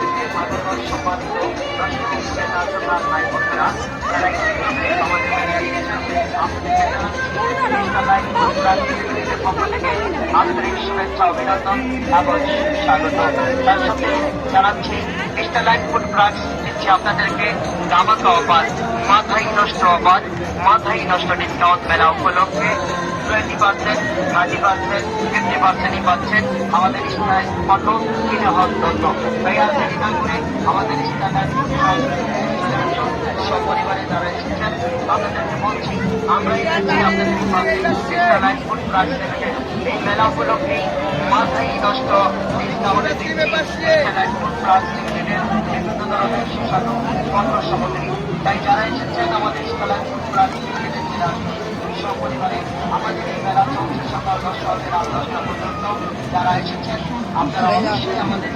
থেকে আগরবাদ সম্মানিত রাষ্ট্র হিসেবে নাজরুল্লাহ ভাই বোনেরা, যারা ইতিমধ্যে আমাদের আপনাদেরকে জানাচ্ছি বিদ্যালয় পক্ষ থেকে আন্তরিক শুভেচ্ছা, অভিনন্দন এবং স্বাগত তার সাথে জানাচ্ছি ফুড প্রাক্স দিচ্ছি আপনাদেরকে দামাকা অফার, মাথায় নষ্ট অফার, মাথায় নষ্ট ডিসকাউন্ট মেলা উপলক্ষে। Twenty percent thirty percent fifty পার্সেন্টই পাচ্ছেন আমাদের স্থায় ফটো কিনে আর দেরি না আমাদের সপরিবারে যারা এসেছেন আপনাদেরকে বলছি আমরাই যাচ্ছি আপনাদের স্থানায় ফুড লিমিটেড এই মেলা উপলক্ষে মাথায় লিমিটেডের বিভিন্ন ধরনের সুস্বাদু পণ্য সামগ্রী। তাই যারা এসেছেন আমাদের স্থানায় ফুড সপরিবারে যারা এসেছেন আপনারা অবশ্যই আমাদের